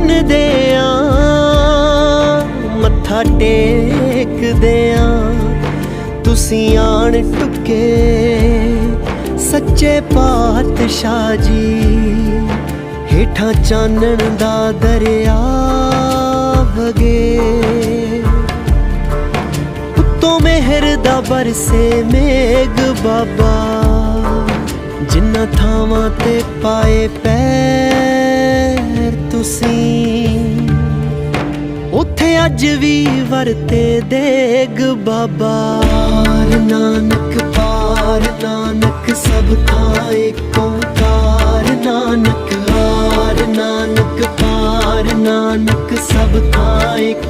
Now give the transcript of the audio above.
ਬੰਨਦੇ ਆ ਮੱਥਾ ਟੇਕਦੇ ਆ ਤੁਸੀਂ ਆਣ ਟੁਕੇ ਸੱਚੇ ਪਾਤਸ਼ਾਹ ਜੀ। ਹੇਠਾਂ ਚਾਨਣ ਦਾ ਦਰਿਆ ਵਗੇ। ਉੱਤੋਂ ਮਿਹਰ ਦਾ ਬਰਸੇ ਮੇਗ ਬਾਬਾ। ਜਿੰਨਾ ਥਾਵਾਂ ਤੇ ਪਾਏ ਪੈ ਤੁਸੀਂ। ਉੱਥੇ ਅੱਜ ਵੀ ਵਰਤੇ ਦੇਗ ਬਾਬਾ। ਨਾਨਕ, ਪਾਰ ਨਾਨਕ, ਸਭ ਥਾਂ ਏਕ ਓੰਕਾਰ ਨਾਨਕ। ਹਾਰ ਨਾਨਕ, ਪਾਰ ਨਾਨਕ, ਸਭ ਥਾਂ ਏਕ